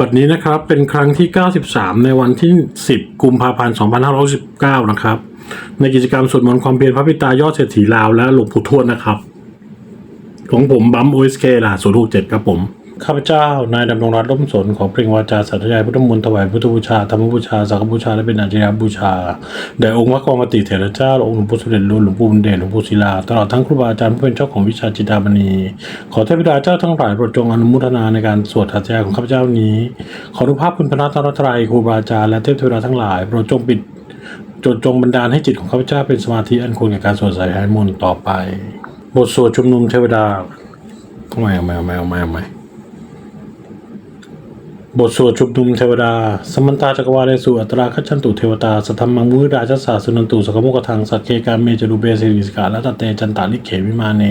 บัดนี้นะครับเป็นครั้งที่ 93 ในวันที่ 10 กุมภาพันธ์ 2519 นะครับ ในกิจกรรมสวดมนต์ความเพียรพระพิตายอดเศรษฐีลาวและหลวงปู่ทวดนะครับ ของผมบัมโอสเคล่ะศูนย์หกเจ็ดครับผม ข้าพเจ้านายดำรงรัตน์ร่มสนขอเปล่งวาจาสัตยายพุทธมนต์ถวายพุทธบูชาธรรมบูชาสังฆบูชาและเป็นอาจารย์บูชาแด่องค์พระกรมติเถรเจ้าองค์หลวงปู่สมเด็จหลวงหลวงปู่บุญเดชหลวงปู่ศิลาตลอดทั้งครูบาอาจารย์ผู้เป็นเจ้าของวิชาจิตามณีขอเทพบิดาเจ้าทั้งหลายโปรดจงอนุโมทนาในการสวดหัตยาของข้าพเจ้านี้ ขอรุภาพคุณพระรัตนตรัยครูบาอาจารย์และเทพเทวดาทั้งหลายโปรดจงปิดจดจงบันดาลให้จิตของข้าพเจ้าเป็นสมาธิอันควรแก่การสวดสายหายมนต์ต่อไป บทสวดชุมนุมเทวดาเอาใหม่เอาใหม่เอาใหม่เอาใหม่เอาใหม่ บทสวดชุมนุมเทวดา สมันตาจักรวาเลสุอัตราคัจฉันตุเทวตาสัทธรรมังมุนิราชสาสุนันตุสกมุกทังสักเคการเมจรุเบสิริสกาและตะเตจันตาลิเขวิมาเน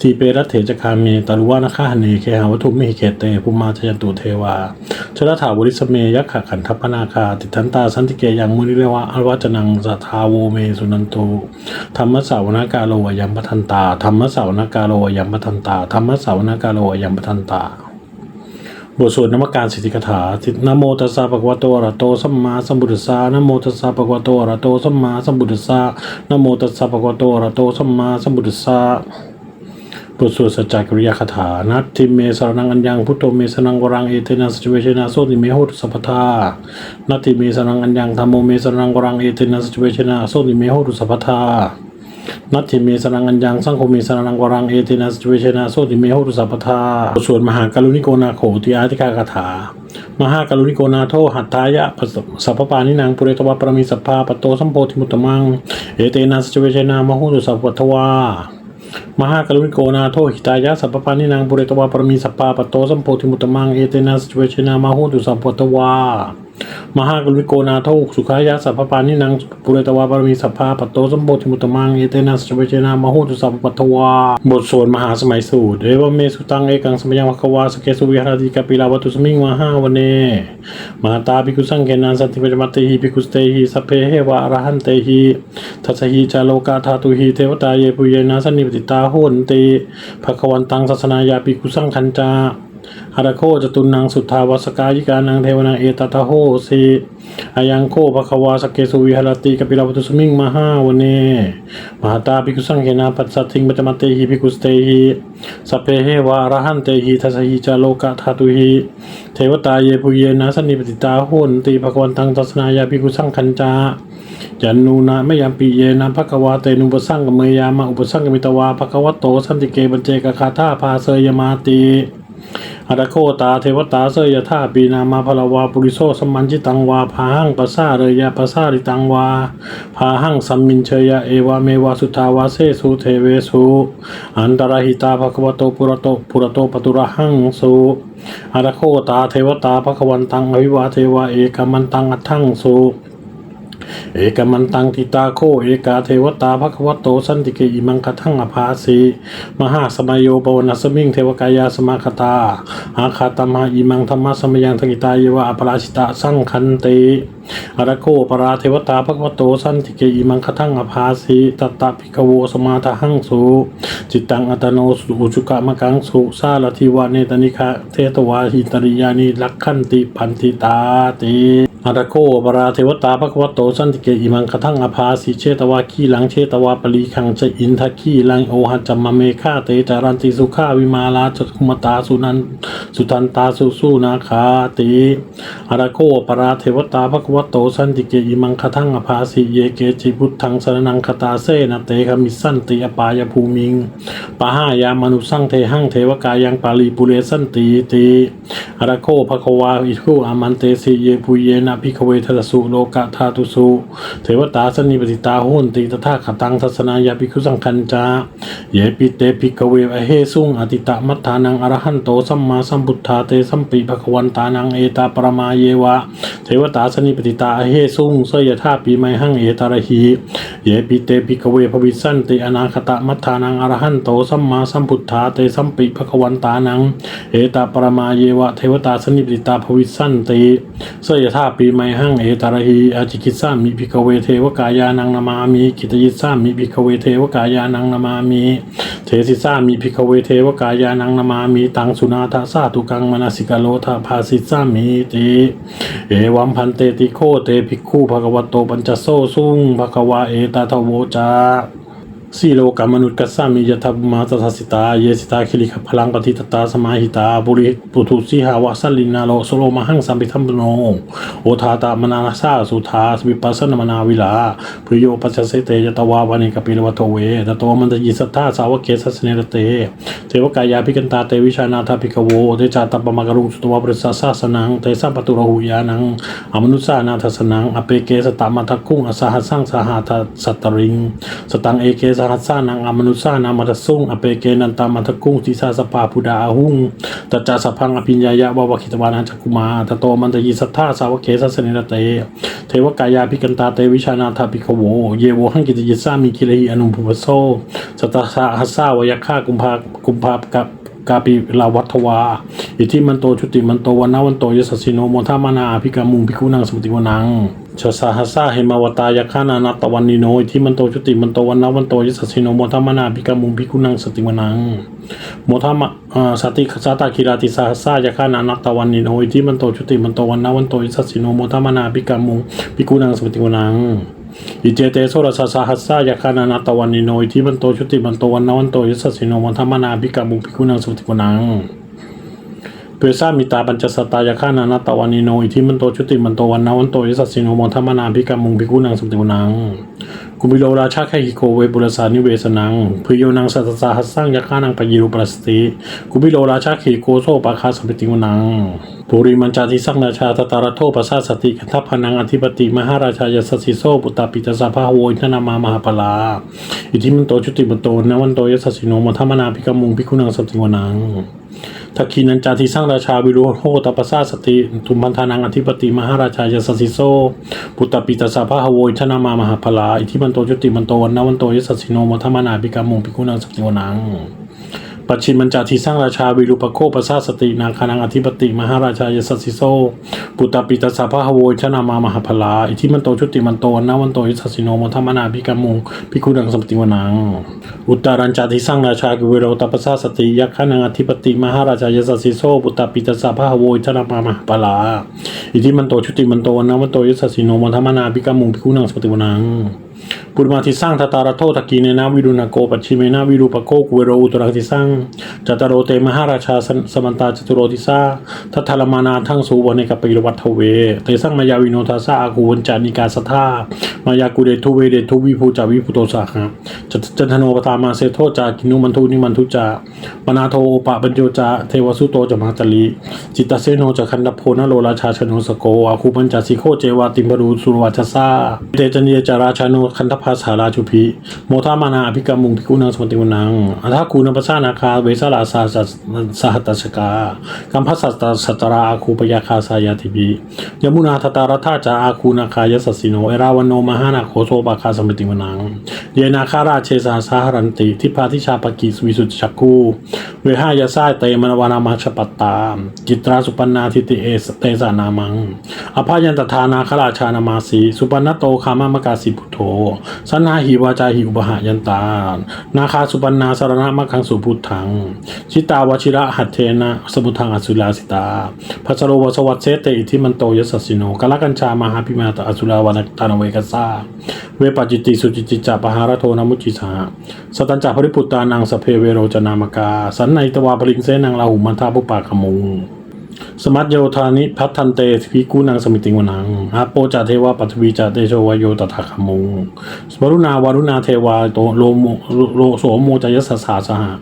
ทีเปรัตเถจคามีตารุวานาคาหเนเคหาวัตถุมิหิเขเตภูมาชยันตุเทวาชลถาบุริสเมยักขะขันทัพนาคาติทันตาสันติเกยังมุนิเรวะอวัจนังสัทาโวเมสุนันโตธรรมสาวนากาโลยัมปทันตาธรรมสาวนากาโลยัมปทันตาธรรมสาวนากาโลยัมปทันตา บทสวดนมการสิทธิคาถาสินโมตัสสะภะคะวะโตอะระหโตสัมมาสัมพุทธัสสะนโมตัสสะภะคะวะโตอะระหโตสัมมาสัมพุทธัสสะนโมตัสสะภะคะวะโตอะระหโตสัมมาสัมพุทธัสสะบทสวดสัจจกริยาคาถานัตทิเมสรนังอัญญังพุทโธเมสนังวรังเอเทนะสัจเวชนะโสติเมโหตุสัพพทานัตทิเมสรนังอัญญังธัมโมเมสรนังวรังเอเทนะสัจเวชนะโสติเมโหตุสัพพทา นัตถิเมสนังอัญญังสังโฆเมสนังวรังเอตินัสเวชนะโสติเมหุตุสัพพทาส่วดมหากรุณิโกนาโขติอาธิกาคาถามหากรุณิโกนาโทหัตถายะสัพพปานินางปุเรตวะปรมิสัพพาปโตสัมโพธิมุตตมังเอเตนัสเวชนามหุตุสัพพทวามหากรุณิโกนาโทหิตายะสัพพานินางปุเรตวะปรมิสัพพาปโตสัมโพธิมุตตมังเอเตนัสเวชนามหุตุสัพพทวา มหากรุณิโกนาโทสุขายะสัพพปานินังปุเรตวาปรมีสัพพาปตโตสัมโพธิมุตมังเอเตนะสจเวเจนามโหตุสัพพทวาบทสวดมหาสมัยสูตรเอวเมสุตังเอกังสมยังวะควาสเกสุวิหารติกาปิลาวัตุสมิงมหาวันเนมหาตาภิกุสังเกนันสันติเปรมัตเตหิภิกุสเตหิสัพเพเหวะอรหันเตหิทัสหิจาโลกาธาตุหิเทวตาเยปุเยนะสันนิปติตาโหนติภควันตังศาสนายาภิกุสังคันจา หารโคจตุนังสุทธาวสกายิกานังเทวนาเอตตะโหสีอายังโคภควาสเกสุวิหารติกปิลาวัตุสมิงมหาวเนมหาตาภิกุสังเขนาปัสสัทธิงปัจจมัตเตหิภิกุสเตหิสัพเพเหวะอรหันเตหิทัสหิจาโลกะธาตุหิเทวตาเยปุเยนะสันนิปติตาโหนติภควันตังตัสนายาภิกุสังคัญจายันนูนะไม่ยามปีเยนะภควาเตนุปสังกเมยามาอุปสังกมิตวาภควโตสันติเกบัจเจกคาธาพาเสยมาติ อัตโคตาเทวตาเสยธาปีนามาพลวาปุริโสสมันจิตังวาพาหังปัสสาเรยะปัสสาริตังวาพาหังสัมมินเชยะเอวาเมวาสุทาวาเสสุเทเวสุอันตรหิตาภควโตปุระโตปุระโตปตุระหังสุอัตโคตาเทวตาภควันตังอวิวาเทวะเอกมันตังอัตถังสุ เอกมันตังทิตาโคเอกาเทวตาภควโตสันติเกอิมังคทังอภาสีมหาสมัยโยปวนัสมิงเทวกายาสมาคตาอาคาตมหาอิมังธรรมะสมยังทกิตาเยวะอปราชิตาสังคันติอรโคปราเทวตาภควโตสันติเกอิมังคทังอภาสีตตตพิกโวสมาทหังสุจิตตังอัตโนสุอุจุกะมะกังสุสาลทิวะเนตนิคะเทตวาหิตริยานิลักขันติพันธิตาติ อาตโคปราเทวตาภควโตสันติเกอิมังคทังอภาสิเชตวาคีหลังเชตวาปลีขังจะอินทคีหลังโอหัจมมะเมฆาเตจารันติสุขาวิมาลาจักุมตาสุนันสุทันตาสุสุนาคาติอาตโคปราเทวตาภควโตสันติเกอิมังคทังอภาสิเยเกจิพุทธังสรนังคตาเสนเตคมิสันติอปายภูมิงปะหายามนุสังเทหังเทวกายังปาลีปุเรสันติติอาตโคภควาอิทุอามันเตสิเยปุเยนะพิกเวทัสสุโลกะธาตุสุเทวตาสนิปติตาโหนติตถาคตังทัสนายาภิกุสังคัญจาเยปิเตพิกเวอเฮสุงอติตะมัทธานังอรหันโตสัมมาสัมพุทธาเตสัมปิภควันตานังเอตาปรมาเยวะ เทวตาสนิปติตาอเฮสุงเสยธาปีไมหังเอตาระหีเยปิเตพิกเวภวิสันติอนาคตะมัทธานังอรหันโตสัมมาสัมพุทธาเตสัมปิภควันตานังเอตาปรมาเยวะ เทวตาสนิปติตาภวิสันติเสยธาปปีไมหังเอตารหีอาจิกิสามิภิกขเวเทวกายานังนามามิกิตยิสามิภิกขเวเทวกายานังนามามิเทสิสามิภิกขเวเทวกายานังนามามิตังสุนาทาสาตุกังมนาสิกโลทาภาสิสามิติเอวัมพันเตติโคเตภิกขุภควโตปัญจโซสุงภควาเอตาทโวจา สีโลกามนุษย์กัสสามิยทัพมาตถาสิตา เยสิตาคิริขพลังปฏิตตาสมาหิตาบุริปุถุสีหาวสัลลินาโลโสโลมหังสัมปิทัมโนโอทาตามนานาสาสุธาสวิปัสสนมนาวิลาพริโยปัสสเสเตยตวาวานิกปิลวัตเวตโตมันตยิสัทธาสาวกเกสัสเนรเต เทวกายาภิกันตาเตวิชานาทาภิกโวเตจาตปมกรุงสุตวปริสสาสาสนังเตสัมปตุระหุยานังอมนุสานาทสนังอเปเกสตามัทกุงอสหัสสังสหัสัตตริงสตังเอเกสหัสสานังอมนุสานามัตสุงอเปเกนันตามัตกุงทิสาสปาพุดาอาหุงตัจจาสพังอภิญญายะวาวคิตวานาจักุมาตโตมันตยิสัทธาสาวเกสัสเนรเตเทวกายาภิกันตาเตวิชานาทาภิกขโว เยโวหังกิตยิสามีกิเลหิอนุภุปโสสตสาหัสสาวยัคฆากุมภากุมภากับ กาปิลาวัตวา อิทิมันโตชุติมันโตวันนาวันโตยสสสิโนโมทามานาภิกามุงภิกุนังสมุติวนังชสาหัสสาเหมาวตายาคานานาตวันนิโนอิทิมันโตชุติมันโตวันนาวันโตยสสสิโนโมทามานาภิกามุงภิกุนังสติวนังโมทามะอ่าสติสาตาคิราติสาหัสสายาคานานาตวันนิโนอิทิมันโตชุติมันโตวันนาวันโตยสสสิโนโมทามานาภิกามุงภิกุนังสมุติวนัง อิเจเตโสรสสาหัสสายาคานานาตวันนิโนอิทิมันโตชุติมันโตวันนวันโตยสสสิโนโมทามนาภิกามุภิกุนังสุติวนังเปสามิตาปัญจสตายาคานานาตวานิโนอิทิมันโตชุติมันโตวันนาวันโตยสัสสิโนมทัมมนาภิกามุงภิกุนังสมติวนังกุมิโลราชาแคหิโกเวบุรสานิเวสนังพิโยนังสัตสาหัสสังยาคานังปยิรุปรสติกุมิโลราชาขีโกโซปาคาสมติวนัง ปุริมันจาติสังราชาตตารโทปัสสาสติคันทัพพนังอธิปติมหาราชายสสิโซปุตตาปิตสาภาโวอินทนามามหาปลาอิทิมันโตชุติมันโตนวันโตยสสิโนมทัมมนาภิกมุงภิกุนังสมติวนังทักขีนันจาทิสร้างราชาวิโรโหตปัสสาสติทุมพันธานังอธิปติมหาราชายสสิโซปุตตปิตสาภาหโวอิทนามามหาพลาอิทิมันโตจุติมันโตนวันโตยสสิโนมัทมนาภิกมุงภิกุนังสัพติวนัง ปัจฉิมมันจาทิสร้างราชาวิรุปโคปัสสาสตินาคานังอธิปติ มหาราชายสสสิโซ ปุตตปิตสาภาหโวอิทนามามหาพลาอิทิมันโตจุติมันโตวันาวันโตยสัสสิโนมัทมนาภิกามุงภิกุนังสัพติวนัง อุตตารัญจาทิสร้างราชากุเวโรตปัสสาสติยักขานังอธิปติ มหาราชายสสสิโซปุตตปิตสาภาหโวอิทนามามหาพลาอิทิมันโตชุติมันโตวันาวันโตยสัสสิโนมัทมนาภิกามุงภิกุนังสัพติวนัง ปุรมาทิสร้างทตาระโทตะกีเนนาวิรุณโกปัจฉิเมนาวิรูปโกกุเวโรอุตระทิสร้างจัตตารโรเตมหาราชาสมันตาจตุโรติสาทัทารมานาทั้งสูวันในกัปปิรวัตเวเตสร้างมายาวิโนทาสาอากูวันจานิกาสทามายากุเดทุเวเดทุวิภูจาวิภูโตสาหะจัตจันทโนปตามาเซโทจากินุมันทุนิมันทุจาปนาโทโอปะบัญโยจาเทวสุโตจมาตลีจิตตเสโนจะคันดโพนโลราชาชโสโกอาคูปัญจสิโคเจวาติมบรูสุรวัชสาเตจันเยจาราชาโนคันทภาสาราชุพีโมทามานาอภิกรรมุงภิกุนังสมติวนังอัฏฐคูนปัสสานาคาเวสลาสาสสหัตตชกากัมพัสสตสัตราอาคูปยาคาสายาติบียมุนาทตารธาจาอาคูนาคายสัสสิโนเอราวันโนมหานาโคโซปาคาสมติวนังเยนาคาราเชสาสาหรันติทิพาทิชาปกิสวิสุทธิจักคูเวหายาสายเตมนวานามาชปตตาจิตราสุปันนาทิติเอสเตสานามังอภายันตทานาคราชานามาสีสุปันนโตคามามกาสิพุทโธสนาหิวาจาหิอุปหายันตา นาคาสุปันนาสารณะมัคคังสุพุทธัง ชิตาวชิระหัตเทนะสมุทังอสุลาสิตาพัสโรวสวัตเสเตอิทิมันโตยสสสิโนกาลกัญชามหาพิมาตอสุลาวานตานเวกัสสาเวปจิตติสุจิจิจาปหารโทนามุจิสาสตัญจาภริปุตตานังสเพเวโรจนามกา สันในตวาปริงเสนังลาหุมันทาปุปาขมุง สมัตโยธานิพัฒทันเตภิกุนังสมิติงวนังอาโปจาเทวาปัทวีจาเตโชวยโยตถาคมุงสวรุณาวารุณาเทวาโตโลโมโลโสโมจายสสสาสหะ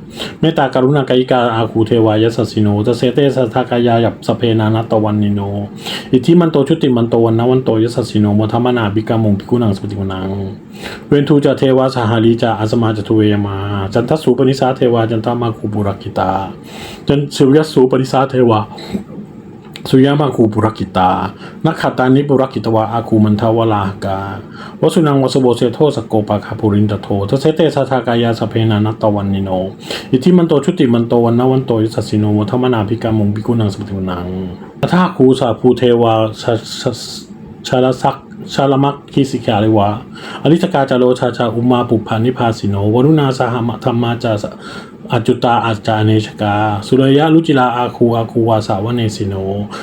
เมตตากรุณากายิกาอาคูเทวายสสสิโนตเสเตสัทากายายับสเพนานัตตวันนิโน อิทธิมันโตชุติมันโตวันนวันโตยสสสิโนมทัมมนาบิกามุงภิกุนังสมิติงวนัง เวนทูจาเทวาสหาลีจาอาสมาจตุเวยมา จันทสูปนิสาเทวาจันทามาคูบุรักกิตาจันสุริยสูปนิสาเทวา สุยามาคูปุรกิตา นักขัตานิปุรกิตวาอาคูมันทาวลาหกาวสุนังวสโบเซโทสโกปาคาปุรินตโททเสเตสทากายาสเพนานัตตวันนิโน อิทิมันโตชุติมันโตวันนวันโตยสัสสิโนวัฒมนาภิกามุงภิกุนังสมติวนังถ้าคูสาภูเทวาชาลสักชาลมักคิสิกาเลวะอริสกาจาโลชาชาอุมาปุพานิพาสิโนวรุณาสหมธรรมาจาส อจุตาอาจาเนชกา สุรยะลุจิลาอาคูอาคูวาสาวเนสิโน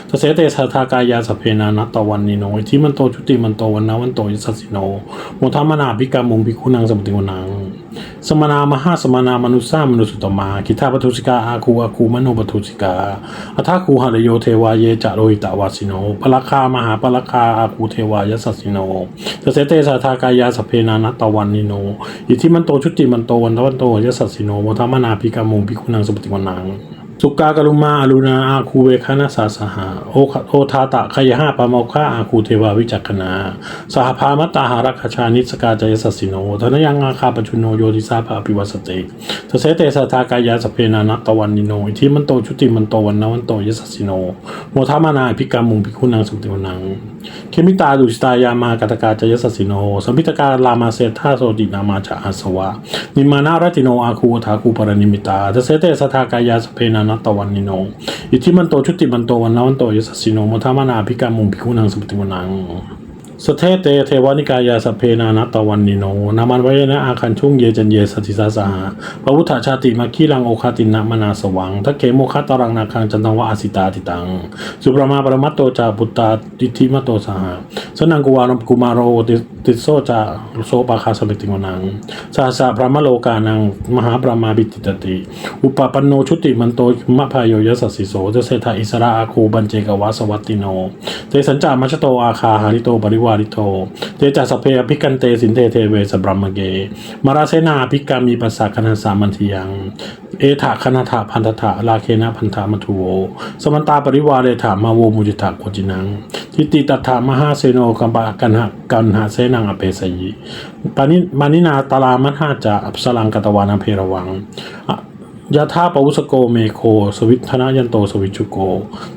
ทเสเตสทากายาสเพนานัตตวันนิโนอิทิมันโตชุติมันโตวันนาวันโตยสัสสิโนโมทามนาภิกามุงภิกุนังสมติวนัง สมนามหาสมนามนุสามนุสุตมากิทาปทุสิกาอาคูอาคูมโนปทุสิกาอัทาคูหรโยเทวาเยจะโรหิตาวาสิโนปลัคคามหาปลัคคาอาคูเทวายสัสสิโนสเสเตสาทากายาสเพนานัตตวันนิโนอิทิมันโตชุติมันโตวันทวันโตยสัสสิโนโมทามนาภิกามุงภิกุนังสปติวนัง สุกากรุมาอรุณาอาคูเวคานาสาสหาโอคโอทาตะขยหาปะโมคาอาคูเทวาวิจักขณาสหพามตตาหารักชานิสกาจยสัสิโนธนยังอาคาปชุโนโยติสาภาปิวัสเตทเสเตสทากายาสเพนานัตตวันนิโนอิทิมันโตชุติมันโตวันนวันโตยสัสิโนโมทามานาภิกามุงภิกขุนังสุติวนังเคมิตาดุสตายามากตกาจยสัสิโนสัมพิตการามาเสทาโสตินามาจาอาสวะนิมานารติโนอาคูทาคูปรนิมิตาทเสเตสทากายาสเพนานัตตวันนิโนอิทธิมันโตชุติมันโตวันนาวันโตยสัสสิโนมทามานาพิกามุงภิกขุนังสมติวนัง สเทเตเทวานิกายาสเพนานัตตวันนิโน นามันไว้นะอาคันชุ่งเยจันเยสติสาสาหาพระพุทธชาติมาคีลังโอคาตินะมนาสวังทักเขโมคาตตรังนาคังจันทวะอาสิตาติตัง สุปรมาปรมัตโตจาปุตตาติทิมโตสหาสนังกุวารกุมารโรติติโซจาโสปาคาสมิติวนังสาสะพระมโลกานังมหาปรามาบิติตติ อุปปันโนชุติมันโตมะพายโยยสัสสิโสเจเสธาอิสระอาคูบันเจกวาสวัตติโนเตสัญจามัชโตอาคาหาริโตปริวาริโตเตจัสสพเพอภิกันเตสินเทเทเวสบรมเก มาราเสนาภิกามีปัสสะคณาสามันทิยัง เอถาคณถาพันธะลาเคนะพันธามัทุโวสมันตาปริวาเรถามาโวมุจิตาโกจินัง ทิติตัฏฐามหาเสโนกัมปะกันหะกันหาเสนังอเปสยิปานิมานินาตารามันหาจาอัปสลังกตวานาเพรวัง ยะธาปวุสโกเมโค สวิทธนายันโตสวิจุโก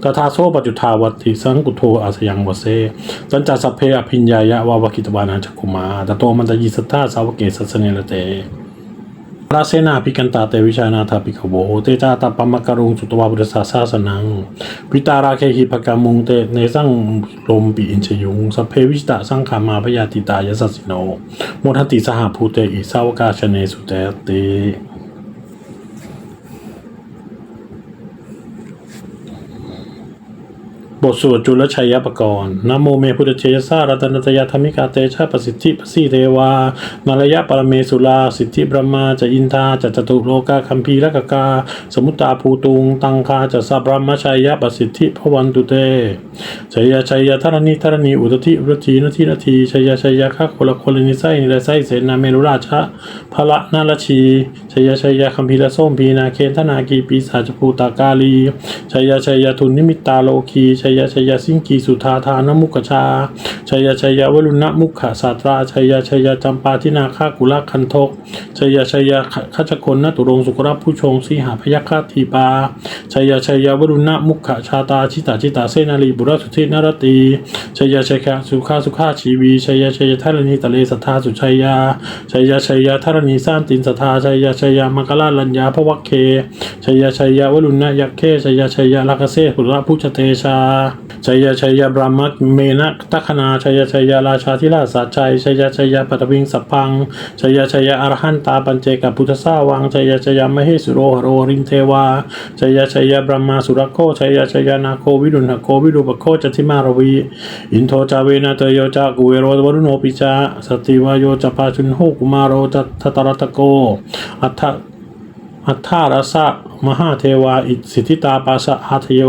ตถาโซปจุทาวัติสังกุโทอาสยังวเสสัญจาสเพอภิญญายะวาวกิตวานาจักุมาตโตมันตยิสัทธาสาวเกสัสเนลเตราเสนาภิกันตาเตวิชานาถาภิกขโวเตจาตาปมกรุงสุตวาบุตสาสาสนังวิตาราเคหิภกามุงเตเนสังลมปีอินชยุงสเพวิชตะสังขามาพยาติตายสัสสิโนโมทันติสหภูเตอิสาวกาชเนสุเตติ บทสวดจุลชัยปกรณ์นโมเมพุทธเชยสารัตนตยธรรมิกาเตชะประสิทธิปสีเทวานารยะปรเมสุลาสิทธิบรมาจะอินทาจะจตุโลกาคัมภีรกกา สมุตตาภูตุง ตังคาจะสัพพมชัยยประสิทธิพวันตุเตชัยยชัยยธรณีธรณีอุตติอุตตินาทีนาทีชัยยชัยยะข้าคนละคนลนิสัยนิละไสเสนาเมรุราชะพระนาลชีชัยยชัยยคัมภีรส้มพีนาเคนธนากีปีศาจภูตากาลีชัยยชัยยทุนนิมิตตาโลคีชัยยชยสิงกีสุธาทานมุขชา ชัยยะชัยยะวรุณมุขสาตราชัยยะชัยยะจำปาทินาคากุลคันทกชัยยะชัยยะขัชคนนตุรงสุกรผู้ชงสีหาพยัคฆทีปาชัยยะชัยยะวรุณมุขชาตาชิตาชิตาเสนาลีบุรสุทธินรตีชัยยะชัยยะสุขาสุขาชีวีชัยยะชัยยะทารณีตะเลสัทธาสุชัยยาชัยยะชัยยะทารณีสร้านตินสัทธาชัยยะชัยยะมังคลาลัญญาพวัคเคชัยยะชัยยะวรุณยักเคชัยยะชัยยะลักเสหุระพุชเตชาชัยยะชัยยะบรามะเมนะตัคนาชัยยะชัยยะราชาธิราชสัจชัยชัยยะชัยยะปัตวิงสัพพังชัยยะชัยยะอรหันตาปัญเจกับพุทธสาวังชัยยะชัยยะมเหสุโรหโรริงเทวาชัยยะชัยยะบรมาสุรโคชัยยะชัยยะนาโควิรุณโควิรุปโคจติมารวี อินโทจาเวนะเตโยจากุเวโรวรุโนปิจาสติวายโยจปาชุนโหกุมารโรจัตตรตโกอัฏฐ อัทธารสะมหาเทวา อิสิทธิตาปาสะอาทโย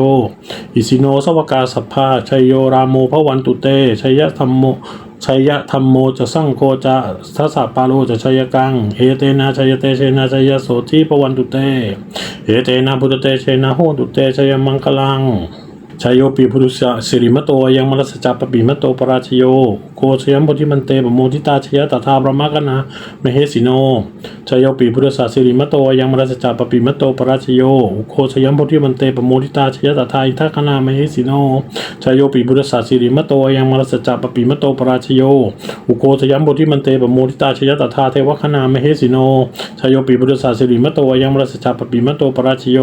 อิสิโนสวกาสัพพาชัยโยรามโมพระวันตุเตชัยยะธรรมโมชัยยะธรรมโมจะสังโคจะทัสสะปาโลจะชัยกัง เอเตนะชัยเตเชนะชัยโสทีพระวันตุเต เอเตนะพุตเตเชนะโหตุเตชัยมังคลัง ชายโยปีพุทธสะสิริมโตยังมรสจัปปปิมโตปราชโยโกชยมพุทิมันเตปโมทิตาชยตถาบรมกนะมเหสิโนชายโยปีพุทธสะสิริมโตยังมรสจัปปปิมโตปราชโยโกชยมพุทิมันเตปโมทิตาชยตถาอิทัคณามเหสิโนชายโยปีพุทธสะสิริมโตยังมรสจัปปปิมโตปราชโย อุโกชยมพุทิมันเตปโมทิตาชยตถาเทวคณามเหสิโนชายโยปีพุทธสะสิริมโตยังมรสจัปปปิมโตปราชโย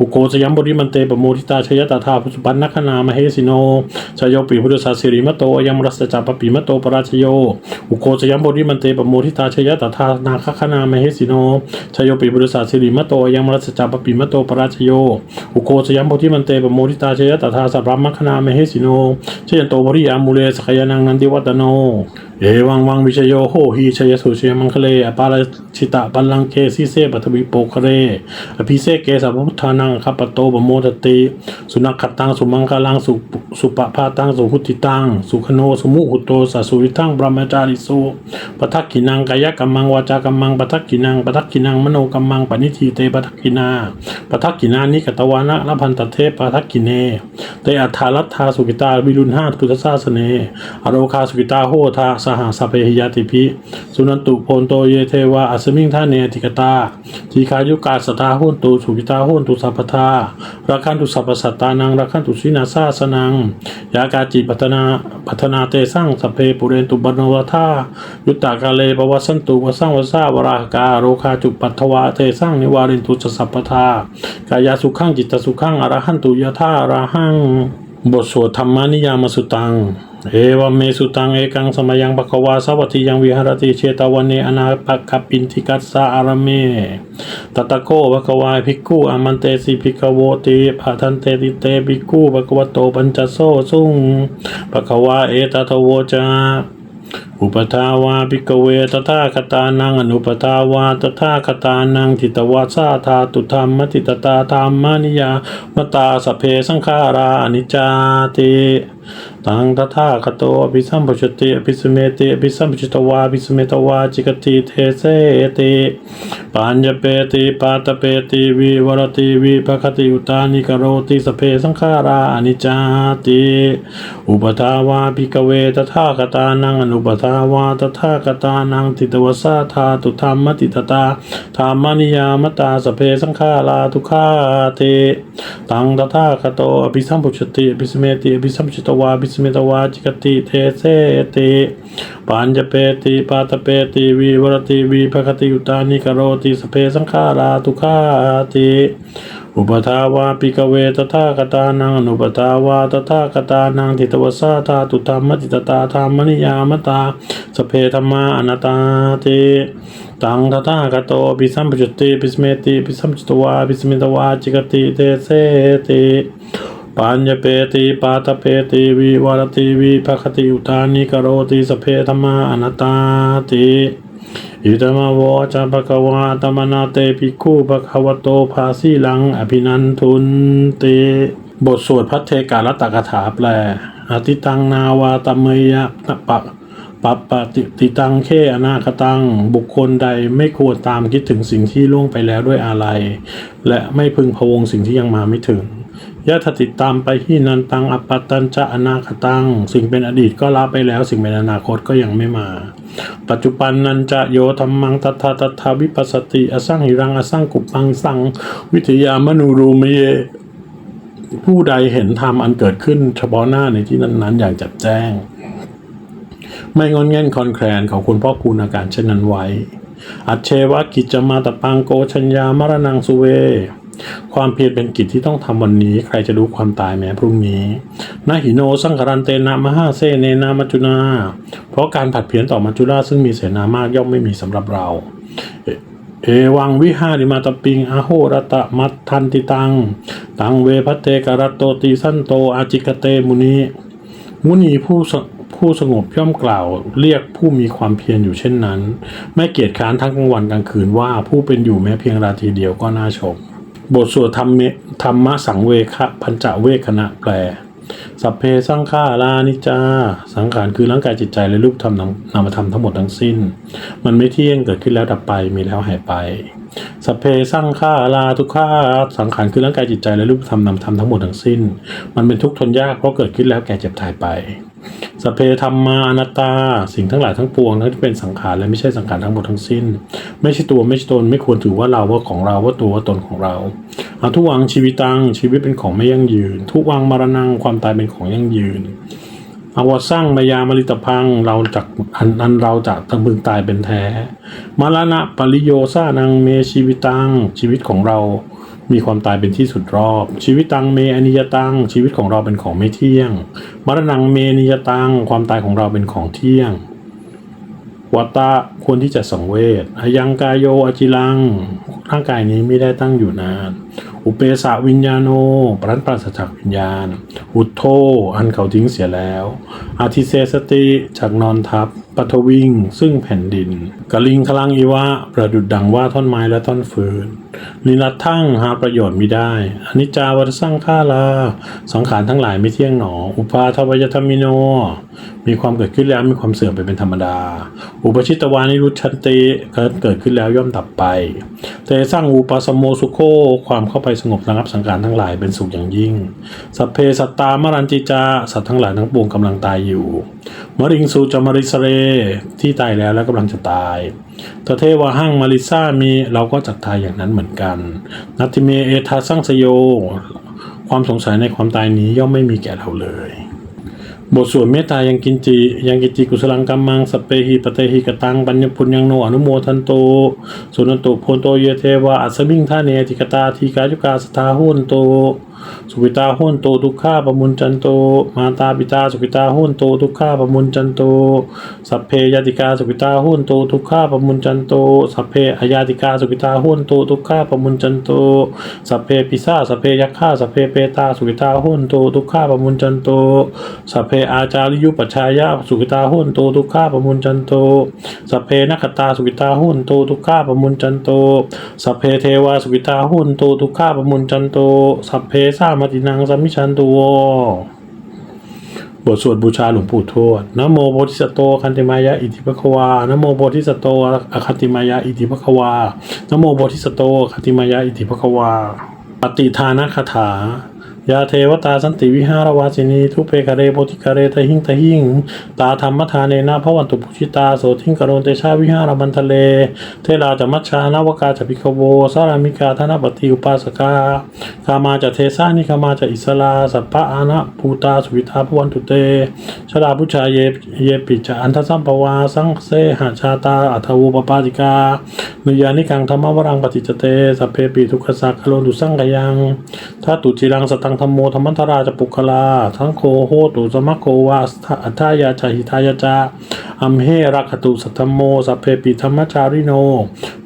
อุโกชยมพุทิมันเตปโมทิตาชยตถาพุทปันนคณามเฮสิโนชยโยปิพุทธศาสิริมโตยมรัสจัปปิมโตปราชโย อุโคชยมโพธิมันเตปโมทิตาชยตถานาคคณามเฮสิโนชยโยปิพุทธศาสิริมโตยมรัสจัปปิมโตปราชโย อุโคชยมโพธิมันเตปโมทิตาชยตถาสัพพมคณามเฮสิโนชยันโตภริยามูเลสขยานังนันติวัตโน เอวังวังวิชโยโหหีชยสุชยมังคเลอปาราชิตะปัลลังเกสิเสปัทวิโปคเรอภิเสกเกสัพพุทธานังคปโตปโมทติ สุนัขขตังสุมังคลังสุสุปปาตังสุหุติตังสุขโนสุมุหุโตสัสสุวิทังบรมจาริสุปทักขินังกายกัมมังวาจากัมมังปทักขินังปทักขินังมโนกัมมังปณิทีเตปทักขินาปทักขินานิกตวานะละพันตเทปทักขิเนเตอัฏฐารัตถาสุกิตาวิรุณห้าพุทธศาสเนอโรคาสุกิตาโหทาสหสพเพหิยติพิสุนันตุโพนโตเยเทวาอัสมิงท่าเนติกตาทีคายุกาสตาโหนตุสุกิตาโหนตุสัพพทาราคันตุสัพพสัตตานังราคันตุสินาซาสนังยากาจิปัตนาปัฒนาเตสังสพเพปุเรนตุบรณวทายุตตากาเลปวัสันตุวสังวสาวรากาโรคาจุปัทวาเตสังนิวารินตุสสัพพทากายาสุขังจิตตสุขังอรหันตุยะธาราหังบทสวดธรรมานิยามสุตัง เอวเมสุตังเอกังสมัยังปะกวาสวัติยังวิหารติเชตวันเนอนาปะกปินทิกัสสะอารเมตตะโกปะกวาภิกขุอามันเตสิภิกขโวติภาทันเตติเตภิกขุปะกวโตปัญจโซสุงปะกวาเอตทโวจาอุปทาวาภิกเวตถาคตานังอนุปทาวาตถาคตานังทิตวาสาธาตุธรรมติตตาธรรมานิยามตาสเพสังขาราอนิจจาติ ตังตถาคโตอภิสัมปชติอภิสเมติอภิสัมปชตวาอภิสเมตวาจิกติเทเสติปัญญเปติปาตเปติวิวรติวิภคติอุตานิกโรติสเพสังขาราอนิจจาติอุปทาวาภิกเวตถาคตานังอนุปทาวาตถาคตานังติตวสาธาตุธรรมติตตาธรรมนิยามตาสเพสังขาราทุกขาเตตังตถาคโตอภิสัมปชติอภิสเมติอภิสัมปชตวาอภิสเมตวาจิกติเทเสติปัญจเปติปาตเปติวิวรติวิภคติอุตานิกโรติสเพสังขาราทุกขาติอุปทาวาปิกเวตถาคตานังอนุปทาวาตถาคตานังทิตวสาธาตุธรรมติตตาธรรมนิยามตาสเพธรรมาอนัตตาติตังตถาคโตปิสัมปจุติปิสเมติปิสัมจุตวาปิสเมตวาจิกติเตเสติ ปัญญเปติปาตเปติวิวรติวิภคติอุตานิกโรติสเพธรรมาอนัตตาติอิตมาวจาภควาตมนาเตปิกขุภควโตภาสีลัง อภินันทุนเตบทสวดพัทเทกาลตกถาแปลอติตังนาวาตเมยะปะปะปะปะติติตังเคอนาคตัง บุคคลใดไม่ควรตามคิดถึงสิ่งที่ล่วงไปแล้วด้วยอาลัยและไม่พึงพวงสิ่งที่ยังมาไม่ถึง ยะถติดตามไปที่นันตังอปปตตัญจะอนาคตัง สิ่งเป็นอดีตก็ละไปแล้ว สิ่งเป็นอนาคตก็ยังไม่มา ปัจจุบันนันจะโยธรรมังตถาตถาวิปัสสติ อสังหิรัง อสังกุปังสัง วิทยามนูรูมเยผู้ใดเห็นธรรมอันเกิดขึ้นเฉพาะหน้าในที่นั้นๆ อย่างจัดแจ้ง ไม่งอนแง่นคอนแคลนของคุณพ่อคูณอาการเช่นนั้นไว้ อัจเชวะกิจจมาตปังโกชัญญามรณังสุเว ความเพียรเป็นกิจที่ต้องทำวันนี้ ใครจะรู้ความตายแม้พรุ่งนี้นาหิโนสังคารันเตนามหาเซเนนามัจจุนา เพราะการผัดเพี้ยนต่อมัจจุราซึ่งมีเสนามากย่อมไม่มีสำหรับเราเอวังวิหาริมาตปิงอโหรตะมัตทันติตัง ตังเวพัตเตกรัตโตติสันโตอาจิกเตมุนีมุนีผู้สผู้สงบย่อมกล่าวเรียกผู้มีความเพียรอยู่เช่นนั้น ไม่เกียจค้านทั้งกลางวันกลางคืนว่าผู้เป็นอยู่แม้เพียงราตรีเดียวก็น่าชม บทสวดธรรมเมธรรมะสังเวคะพัญจเวคณะแปล สัพเพสังขารานิจา สังขารคือร่างกายจิตใจและรูปธรรมนามธรรมทั้งหมดทั้งสิ้น มันไม่เที่ยงเกิดขึ้นแล้วดับไปมีแล้วหายไป สัพเพสังขาราทุกขาสังขารคือร่างกายจิตใจและรูปธรรมนามธรรมทั้งหมดทั้งสิ้น มันเป็นทุกข์ทนยากเพราะเกิดขึ้นแล้วแก่เจ็บตายไป สพเพธรรมาอนัตตา สิ่งทั้งหลายทั้งปวงทั้งที่เป็นสังขารและไม่ใช่สังขารทั้งหมดทั้งสิ้น ไม่ใช่ตัวไม่ใช่ตนไม่ควรถือว่าเราว่าของเราว่าตัวว่าตนของเราเอาทุวังชีวิตังชีวิตเป็นของไม่ยั่งยืน ทุวังมรณังความตายเป็นของยั่งยืนอาวสร้างมายามริตพังเราจากอันอันเราจากทั้งพึงตายเป็นแท้มรณะปริโยซานังเมชีวิตังชีวิตของเรา มีความตายเป็นที่สุดรอบ ชีวิตตังเมอนิยตัง ชีวิตของเราเป็นของไม่เที่ยง มรณงเมนิยตัง ความตายของเราเป็นของเที่ยง วัตตะควรที่จะสังเวชอายังกายโยอจิลัง ร่างกายนี้ไม่ได้ตั้งอยู่นาน อุเปสะวิญญาโนปรันปราศจากวิญญาณ อุทโธอันเขาทิ้งเสียแล้ว อาทิเซสติจากนอนทับปัทวิงซึ่งแผ่นดินกลิงคลังอีวะประดุดดังว่าท่อนไม้และท่อนฟืนนิรัตทั้งหาประโยชน์มิได้อนิจจาวัฏสร้างข้าลาสังขารทั้งหลายไม่เที่ยงหนอ อุปาทวยธรรมิโน มีความเกิดขึ้นแล้วมีความเสื่อมไปเป็นธรรมดา อุปชิตวานิรุชันติเกิดขึ้นแล้วย่อมดับไป แต่สร้างอุปสมโมสุโคความเข้าไปสงบระงับสังขารทั้งหลายเป็นสุขอย่างยิ่ง สัพเพสัตตามรันจิจาสัตว์ทั้งหลายทั้งปวงกำลังตายอยู่มริงสูจามริสเรที่ตายแล้วและกำลังจะตายตเทวาหั่งมาริซามีเราก็จักตายอย่างนั้นเหมือนกัน นัตติเมเอทาสังสโย ความสงสัยในความตายนี้ย่อมไม่มีแก่เราเลย บทสวดเมตตายังกินจิยังกินจิกุศลังกัมมังสเปหิปเตหิกตังปัญญพุญยังโนอนุโมทันโตสุนันโตโพนโตเยเทวาอัศมิงท่าเนติกตาทีกายุกาสทาหุนโต สุปิตาหุนโตทุกข้าปมุนจันโต มาตาปิตาสุปิตาหุนโตทุกข้าปมุนจันโต สัพเพยติกาสุปิตาหุนโตทุกข้าปมุนจันโต สัพเพอยาติกาสุปิตาหุนโตทุกข้าปมุนจันโต สัพเพปิสาสัพเพยักข้าสัพเพเปตาสุปิตาหุนโตทุกข้าปมุนจันโต สัพเพอาจาริยุปัชชายะสุกิตาหุนโตทุกข้าปมุนจันโต สัพเพนักตาสุกิตาหุนโตทุกข้าปมุนจันโต สัพเพเทวาสุกิตาหุนโตทุกข้าปมุนจันโต สัพเพสามตินังสัมมิชันตุโวบทสวดบูชาหลวงปู่ทวดนะโมโพธิสัตโตคันติมายะอิทิภควานะโมโพธิสัตโตอคันติมายะอิทิภควานะโมโพธิสัตโตคันติมายะอิทิภควาปฏิทานคาถา ยาเทวตาสันติวิหารวาสินีทุเปกะเรโพธิกะเรทหิงทหิงตาธรรมทานเนนะพระวันตุปุชิตาโสทิงกะโรนเตชาวิหารบันทะเล เทราจะมัชชานวกาจะพิกโวสารามิกาธนปฏิอุปาสกากามาจะเทสานิกามาจะอิสลาสัพพะอานะภูตาสุวิตาพวันตุเตชราพุชาเยเยปิจะอันทสัมปวาสังเสหาชาตาอัทวูปปาติกาเนยานิกังธรรมวรังปฏิจเตสัพเพปิทุกขสักขโลดุสังกยังถ้าตุจิรังสตังธรรมโมธรรมันตราจะปุคลา ทั้งโคโหตุสมะโควาอัทายาจาหิทายาจาอัมเฮรักขตุสัทธโมสัพเพปิธรรมชาริโน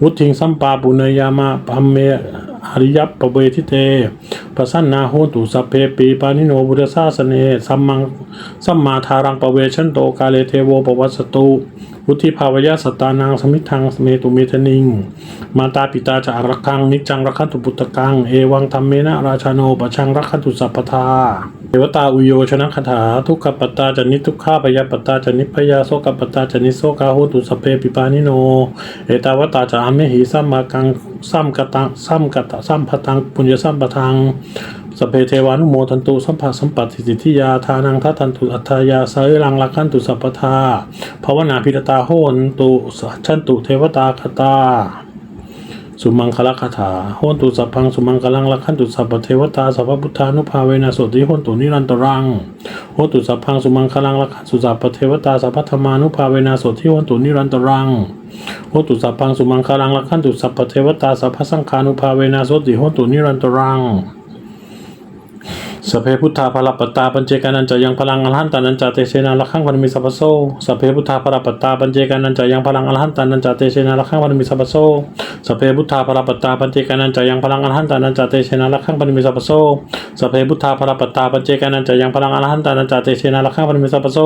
วุทิงสัมปาปุเนยามะพัมเมอริยปปเวทิเต ประสันนาโหตุสัพเพปีปานิโนบุตสาสเนสัมมังสัมมาทารังปเวชันโตกาเลเทโวปวัสสตุวุธิภาวยาสตานังสมิทังเมตุเมทนิง มาตาปิตาจะรักขังนิจังรักขันตุปุตตะกัง เอวังธรรมเมนะราชาโนปชังรักขันตุสัพพทา เทวตาอุโยชนะคาถาทุกขปตาจะนิทุกขาปยปตาจะนิพยาโสกปตาจะนิโสกาโหตุสเพปิปานิโน เอตาวตาจะอเมหิสัมมากังสัมกตังสัมกตะสัมพตังปุญญสัมปทังสเพเทวานุโมทันตุสัมผัสสัมปัติสิทธิยาทานังทัตันตุอัฏฐายาสายรังลักขันตุสัพพทาภาวนาพิรตาโหนตุสัชันตุเทวตาคตา สุมังคลคาถาโหนตุสัพพังสุมังคลังลักขันตุสัพพเทวตาสัพพพุทธานุภาเวนะโสติโหนตุนิรันตรังโหนตุสัพพังสุมังคลังลักขันตุสัพพเทวตาสัพพธรรมานุภาเวนะโสติโหนตุนิรันตรังโหนตุสัพพังสุมังคลังลักขันตุสัพพเทวตาสัพพสังฆานุภาเวนะโสติโหนตุนิรันตรัง สเพพุทธาภรปตาปัญเจกานันจะยังพลังอรหันตานันจะเตเชนาละขังพันมิสัพโซสเพพุทธาภรปตาปัญเจกานันจะยังพลังอรหันตานันจะเตเชนาละขังพันมิสัพโซสเพพุทธาภรปตาปัญเจกานันจะยังพลังอรหันตานันจะเตเชนาละขังพันมิสัพโซสเพพุทธาภรปตาปัญเจกานันจะยังพลังอรหันตานันจะเตเชนาละขังพันมิสัพโซ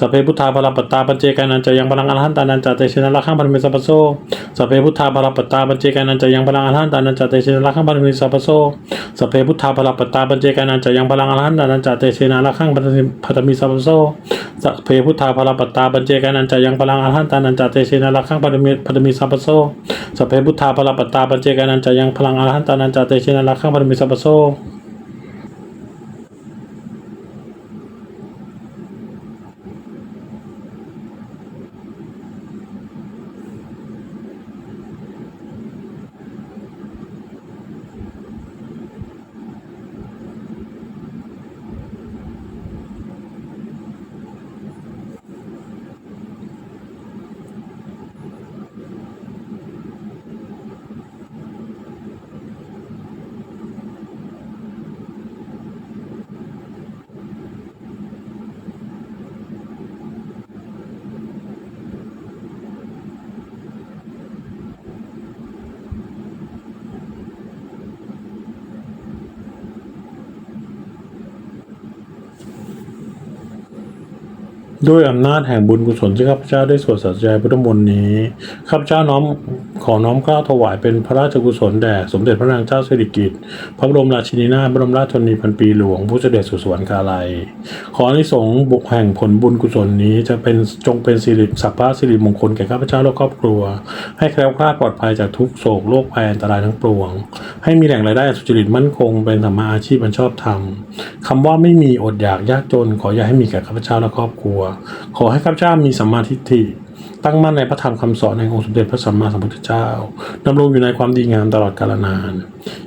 สเพพุทธาภรปตาปัญเจกานันจะยังพลังอรหันตานันจะเตเชนาละขังพันมิสัพโซสเพพุทธาภรปตาปัญเจกานันจะยังพลังอรหันตานันจะเตเชนาละขังพันมิสัพโซสเพพุทธาภรปตาปัญเจกานันจะยังพลังอรหันตานันจะเตเชนาละขังพัตมิสัพพโซสัพเพพุทธาภรปัตตาปัญเจกานันจะยังพลังอรหันตานันจะเตเชนาละขังพัตมิพัตมิสัพพโซสัพเพพุทธาภรปัตตาปัญเจกานันจะยังพลังอรหันตานันจะเตเชนาละขังพัตมิสัพพโซ ด้วยอำนาจแห่งบุญกุศลที่ข้าพเจ้าได้สวดสัจจายพุทธมนต์นี้ข้าพเจ้าน้อม ขอน้อมกล้าถวายเป็นพระราชกุศลแด่สมเด็จพระนางเจ้าสิริกิติ์พระบรมราชินีนาถบรมราชชนนีพันปีหลวงผู้เสด็จสู่สวรรคาลัย ขออนิสงส์บุกแห่งผลบุญกุศลนี้จะเป็นจงเป็นสิริสัพพะสิริมงคลแก่ข้าพเจ้าและครอบครัว ให้แคล้วคลาดปลอดภัยจากทุกโศกโรคภัยอันตรายทั้งปวง ให้มีแหล่งรายได้สุจริตมั่นคง เป็นธรรมอาชีพอันชอบธรรมคำว่าไม่มีอดอยากยากจน ขออย่าให้มีแก่ข้าพเจ้าและครอบครัว ขอให้ข้าพเจ้ามีสัมมาทิฏฐิ ตั้งมั่นในพระธรรมคำสอนแห่งองค์สมเด็จพระสัมมาสัมพุทธเจ้าดำรงอยู่ในความดีงามตลอดกาลนาน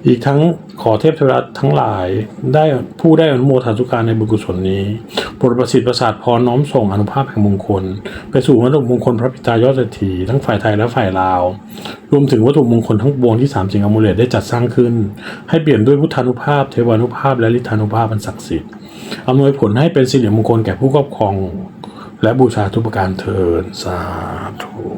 อีกทั้งขอเทพเทวดาทั้งหลายได้ผู้ได้อนุโมทนาสุการในบุญกุศลนี้โปรดประสิทธิ์ประสาทพรน้อมส่งอนุภาพแห่งมงคล ไปสู่วัตถุมงคลพระปิตายอดเศรษฐีทั้งฝ่ายไทยและฝ่ายลาว รวมถึงวัตถุมงคลทั้งปวงที่สามสิงห์อมูเลตได้จัดสร้างขึ้น ให้เปลี่ยนด้วยพุทธานุภาพ เทวานุภาพและฤทธานุภาพอันศักดิ์สิทธิ์อำนวยผลให้เป็นสิริมงคลแก่ผู้ครอบครอง และบูชาทุกประการเทินสาธุ